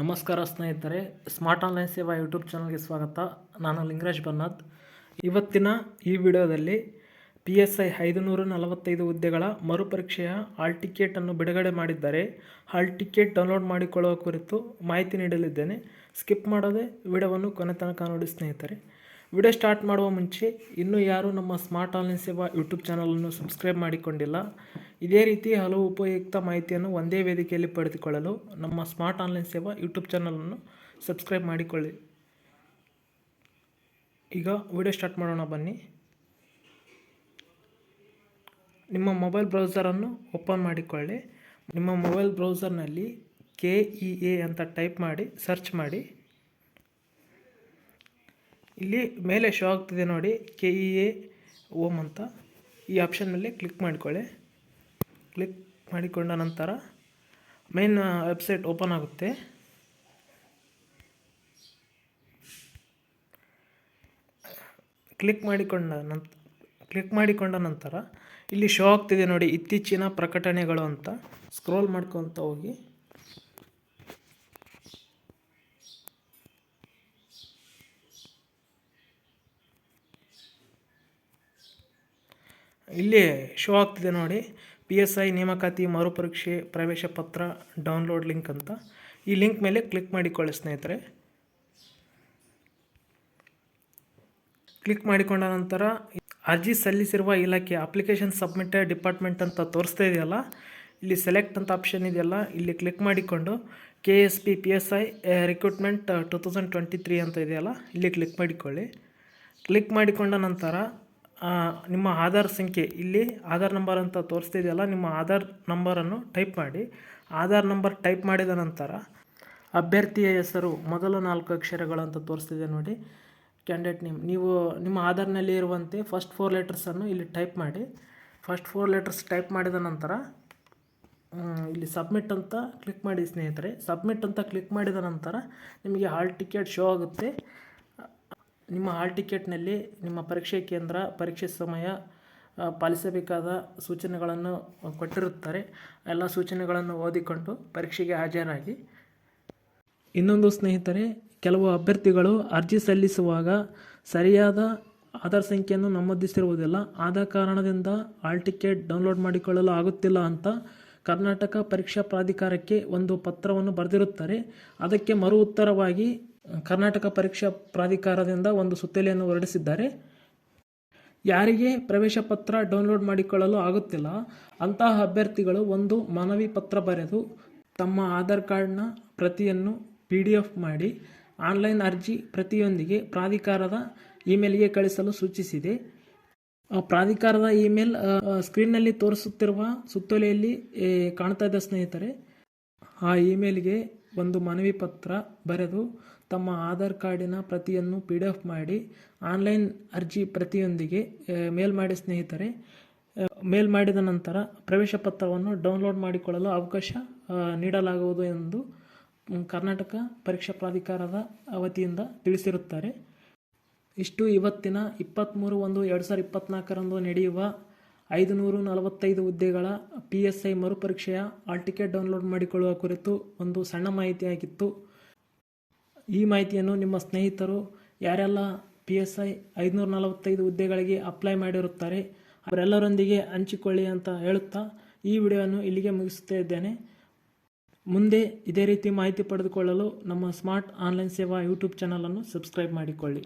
ನಮಸ್ಕಾರ ಸ್ನೇಹಿತರೆ smart online ಸೇವಾ ಯೂಟ್ಯೂಬ್ ಚಾನಲ್ಗೆ ಸ್ವಾಗತ. ನಾನು ಲಿಂಗರಾಜ್ ಬನ್ನತ್. ಇವತ್ತಿನ ಈ ವಿಡಿಯೋದಲ್ಲಿ ಪಿ ಎಸ್ ಐ ಐದುನೂರ ನಲವತ್ತೈದು ಹುದ್ದೆಗಳ ಮರುಪರೀಕ್ಷೆಯ ಹಾಲ್ ಟಿಕೆಟನ್ನು ಬಿಡುಗಡೆ ಮಾಡಿದ್ದಾರೆ. ಹಾಲ್ ಟಿಕೆಟ್ ಡೌನ್ಲೋಡ್ ಮಾಡಿಕೊಳ್ಳುವ ಕುರಿತು ಮಾಹಿತಿ ನೀಡಲಿದ್ದೇನೆ. ಸ್ಕಿಪ್ ಮಾಡದೆ ವಿಡಿಯೋವನ್ನು ಕೊನೆ ತನಕ ನೋಡಿ ಸ್ನೇಹಿತರೆ. ವಿಡಿಯೋ ಸ್ಟಾರ್ಟ್ ಮಾಡುವ ಮುಂಚೆ ಇನ್ನೂ ಯಾರೂ ನಮ್ಮ ಸ್ಮಾರ್ಟ್ ಆನ್ಲೈನ್ ಸೇವಾ ಯೂಟ್ಯೂಬ್ ಚಾನಲನ್ನು ಸಬ್ಸ್ಕ್ರೈಬ್ ಮಾಡಿಕೊಂಡಿಲ್ಲ. ಇದೇ ರೀತಿ ಹಲವು ಉಪಯುಕ್ತ ಮಾಹಿತಿಯನ್ನು ಒಂದೇ ವೇದಿಕೆಯಲ್ಲಿ ಪಡೆದುಕೊಳ್ಳಲು ನಮ್ಮ ಸ್ಮಾರ್ಟ್ ಆನ್ಲೈನ್ ಸೇವಾ ಯೂಟ್ಯೂಬ್ ಚಾನಲನ್ನು ಸಬ್ಸ್ಕ್ರೈಬ್ ಮಾಡಿಕೊಳ್ಳಿ. ಈಗ ವಿಡಿಯೋ ಸ್ಟಾರ್ಟ್ ಮಾಡೋಣ ಬನ್ನಿ. ನಿಮ್ಮ ಮೊಬೈಲ್ ಬ್ರೌಸರನ್ನು ಓಪನ್ ಮಾಡಿಕೊಳ್ಳಿ. ನಿಮ್ಮ ಮೊಬೈಲ್ ಬ್ರೌಸರ್ನಲ್ಲಿ ಕೆ ಇ ಎ ಅಂತ ಟೈಪ್ ಮಾಡಿ, ಸರ್ಚ್ ಮಾಡಿ. ಇಲ್ಲಿ ಮೇಲೆ ಶೋ ಆಗ್ತಿದೆ ನೋಡಿ ಕೆ ಇ ಎ ಓಮ್ ಅಂತ. ಈ ಆಪ್ಷನ್ ಮೇಲೆ ಕ್ಲಿಕ್ ಮಾಡಿಕೊಳ್ಳಿ. ಕ್ಲಿಕ್ ಮಾಡಿಕೊಂಡ ನಂತರ ಮೇನ್ ವೆಬ್ಸೈಟ್ ಓಪನ್ ಆಗುತ್ತೆ. ಕ್ಲಿಕ್ ಮಾಡಿಕೊಂಡ ನಂತರ ಕ್ಲಿಕ್ ಮಾಡಿಕೊಂಡ ನಂತರ ಇಲ್ಲಿ ಶೋ ಆಗ್ತಿದೆ ನೋಡಿ, ಇತ್ತೀಚಿನ ಪ್ರಕಟಣೆಗಳು ಅಂತ. ಸ್ಕ್ರೋಲ್ ಮಾಡ್ಕೊತ ಹೋಗಿ. ಇಲ್ಲಿ ಶೋ ಆಗ್ತಿದೆ ನೋಡಿ. ಪಿ ಎಸ್ ಐ ನೇಮಕಾತಿ ಮರುಪರೀಕ್ಷೆ ಪ್ರವೇಶ ಪತ್ರ ಡೌನ್ಲೋಡ್ ಲಿಂಕ್ ಅಂತ. ಈ ಲಿಂಕ್ ಮೇಲೆ ಕ್ಲಿಕ್ ಮಾಡಿಕೊಳ್ಳಿ ಸ್ನೇಹಿತರೆ. ಕ್ಲಿಕ್ ಮಾಡಿಕೊಂಡ ನಂತರ ಅರ್ಜಿ ಸಲ್ಲಿಸಿರುವ ಇಲಾಖೆ ಅಪ್ಲಿಕೇಶನ್ ಸಬ್ಮಿಟೆಡ್ ಡಿಪಾರ್ಟ್ಮೆಂಟ್ ಅಂತ ತೋರಿಸ್ತಾ ಇದೆಯಲ್ಲ, ಇಲ್ಲಿ ಸೆಲೆಕ್ಟ್ ಅಂತ ಆಪ್ಷನ್ ಇದೆಯಲ್ಲ, ಇಲ್ಲಿ ಕ್ಲಿಕ್ ಮಾಡಿಕೊಂಡು K S P P S I recruitment two thousand twenty three ಅಂತ ಇದೆಯಲ್ಲ, ಇಲ್ಲಿ ಕ್ಲಿಕ್ ಮಾಡಿಕೊಳ್ಳಿ. ಕ್ಲಿಕ್ ಮಾಡಿಕೊಂಡ ನಂತರ ನಿಮ್ಮ ಆಧಾರ್ ಸಂಖ್ಯೆ ಇಲ್ಲಿ ಆಧಾರ್ ನಂಬರ್ ಅಂತ ತೋರಿಸ್ತಿದೆಯಲ್ಲ ನಿಮ್ಮ ಆಧಾರ್ ನಂಬರನ್ನು ಟೈಪ್ ಮಾಡಿ. ಆಧಾರ್ ನಂಬರ್ ಟೈಪ್ ಮಾಡಿದ ನಂತರ ಅಭ್ಯರ್ಥಿಯ ಹೆಸರು ಮೊದಲ ನಾಲ್ಕು ಅಕ್ಷರಗಳು ಅಂತ ತೋರಿಸ್ತಿದೆ ನೋಡಿ. ಕ್ಯಾಂಡಿಡೇಟ್ ನೇಮ್, ನೀವು ನಿಮ್ಮ ಆಧಾರ್ನಲ್ಲಿ ಇರುವಂತೆ ಫಸ್ಟ್ ಫೋರ್ ಲೆಟರ್ಸನ್ನು ಇಲ್ಲಿ ಟೈಪ್ ಮಾಡಿ. ಫಸ್ಟ್ ಫೋರ್ ಲೆಟರ್ಸ್ ಟೈಪ್ ಮಾಡಿದ ನಂತರ ಇಲ್ಲಿ ಸಬ್ಮಿಟ್ ಅಂತ ಕ್ಲಿಕ್ ಮಾಡಿ ಸ್ನೇಹಿತರೆ. ಸಬ್ಮಿಟ್ ಅಂತ ಕ್ಲಿಕ್ ಮಾಡಿದ ನಂತರ ನಿಮಗೆ ಹಾಲ್ ಟಿಕೆಟ್ ಶೋ ಆಗುತ್ತೆ. ನಿಮ್ಮ ಹಾಲ್ ಟಿಕೆಟ್ನಲ್ಲಿ ನಿಮ್ಮ ಪರೀಕ್ಷೆ ಕೇಂದ್ರ, ಪರೀಕ್ಷೆ ಸಮಯ ಪಾಲಿಸಬೇಕಾದ ಸೂಚನೆಗಳನ್ನು ಕೊಟ್ಟಿರುತ್ತಾರೆ. ಎಲ್ಲ ಸೂಚನೆಗಳನ್ನು ಓದಿಕೊಂಡು ಪರೀಕ್ಷೆಗೆ ಹಾಜರಾಗಿ. ಇನ್ನೊಂದು ಸ್ನೇಹಿತರೆ, ಕೆಲವು ಅಭ್ಯರ್ಥಿಗಳು ಅರ್ಜಿ ಸಲ್ಲಿಸುವಾಗ ಸರಿಯಾದ ಆಧಾರ್ ಸಂಖ್ಯೆಯನ್ನು ನಮೂದಿಸಿರುವುದಿಲ್ಲ. ಆದ ಕಾರಣದಿಂದ ಹಾಲ್ ಟಿಕೆಟ್ ಡೌನ್ಲೋಡ್ ಮಾಡಿಕೊಳ್ಳಲು ಆಗುತ್ತಿಲ್ಲ ಅಂತ ಕರ್ನಾಟಕ ಪರೀಕ್ಷಾ ಪ್ರಾಧಿಕಾರಕ್ಕೆ ಒಂದು ಪತ್ರವನ್ನು ಬರೆದಿರುತ್ತಾರೆ. ಅದಕ್ಕೆ ಮರು ಉತ್ತರವಾಗಿ ಕರ್ನಾಟಕ ಪರೀಕ್ಷಾ ಪ್ರಾಧಿಕಾರದಿಂದ ಒಂದು ಸುತ್ತೋಲೆಯನ್ನು ಹೊರಡಿಸಿದ್ದಾರೆ. ಯಾರಿಗೆ ಪ್ರವೇಶ ಪತ್ರ ಡೌನ್ಲೋಡ್ ಮಾಡಿಕೊಳ್ಳಲು ಆಗುತ್ತಿಲ್ಲ, ಅಂತಹ ಅಭ್ಯರ್ಥಿಗಳು ಒಂದು ಮನವಿ ಪತ್ರ ಬರೆದು ತಮ್ಮ ಆಧಾರ್ ಕಾರ್ಡ್ನ ಪ್ರತಿಯನ್ನು ಪಿ ಡಿ ಎಫ್ ಮಾಡಿ ಆನ್ಲೈನ್ ಅರ್ಜಿ ಪ್ರತಿಯೊಂದಿಗೆ ಪ್ರಾಧಿಕಾರದ ಇಮೇಲ್ಗೆ ಕಳಿಸಲು ಸೂಚಿಸಿದೆ. ಪ್ರಾಧಿಕಾರದ ಇಮೇಲ್ ಸ್ಕ್ರೀನ್ನಲ್ಲಿ ತೋರಿಸುತ್ತಿರುವ ಸುತ್ತೋಲೆಯಲ್ಲಿ ಕಾಣ್ತಾ ಇದೆ ಸ್ನೇಹಿತರೆ, ಆ ಇಮೇಲ್ಗೆ ಒಂದು ಮನವಿ ಪತ್ರ ಬರೆದು ತಮ್ಮ ಆಧಾರ್ ಕಾರ್ಡಿನ ಪ್ರತಿಯನ್ನು ಪಿ ಡಿ ಎಫ್ ಮಾಡಿ ಆನ್ಲೈನ್ ಅರ್ಜಿ ಪ್ರತಿಯೊಂದಿಗೆ ಮೇಲ್ ಮಾಡಿ ಸ್ನೇಹಿತರೆ ಮೇಲ್ ಮಾಡಿದ ನಂತರ ಪ್ರವೇಶ ಪತ್ರವನ್ನು ಡೌನ್ಲೋಡ್ ಮಾಡಿಕೊಳ್ಳಲು ಅವಕಾಶ ನೀಡಲಾಗುವುದು ಎಂದು ಕರ್ನಾಟಕ ಪರೀಕ್ಷಾ ಪ್ರಾಧಿಕಾರದ ವತಿಯಿಂದ ತಿಳಿಸಿರುತ್ತಾರೆ. ಇಷ್ಟು ಇವತ್ತಿನ ಇಪ್ಪತ್ತ್ಮೂರು ಒಂದು ಎರಡು ಸಾವಿರದ ಇಪ್ಪತ್ತ್ನಾಲ್ಕರಂದು ನಡೆಯುವ ಐದು ನೂರು ನಲವತ್ತೈದು ಹುದ್ದೆಗಳ ಪಿ ಎಸ್ ಐ ಮರುಪರೀಕ್ಷೆಯ ಆಲ್ ಟಿಕೆಟ್ ಡೌನ್ಲೋಡ್ ಮಾಡಿಕೊಳ್ಳುವ ಕುರಿತು ಒಂದು ಸಣ್ಣ ಮಾಹಿತಿಯಾಗಿತ್ತು. ಈ ಮಾಹಿತಿಯನ್ನು ನಿಮ್ಮ ಸ್ನೇಹಿತರು, ಯಾರೆಲ್ಲ ಪಿ ಎಸ್ ಐ ಐದುನೂರ ನಲವತ್ತೈದು ಹುದ್ದೆಗಳಿಗೆ ಅಪ್ಲೈ ಮಾಡಿರುತ್ತಾರೆ, ಅವರೆಲ್ಲರೊಂದಿಗೆ ಹಂಚಿಕೊಳ್ಳಿ ಅಂತ ಹೇಳುತ್ತಾ ಈ ವಿಡಿಯೋವನ್ನು ಇಲ್ಲಿಗೆ ಮುಗಿಸುತ್ತಾ ಇದ್ದೇನೆ. ಮುಂದೆ ಇದೇ ರೀತಿ ಮಾಹಿತಿ ಪಡೆದುಕೊಳ್ಳಲು ನಮ್ಮ ಸ್ಮಾರ್ಟ್ ಆನ್ಲೈನ್ ಸೇವಾ ಯೂಟ್ಯೂಬ್ ಚಾನಲನ್ನು ಸಬ್ಸ್ಕ್ರೈಬ್ ಮಾಡಿಕೊಳ್ಳಿ.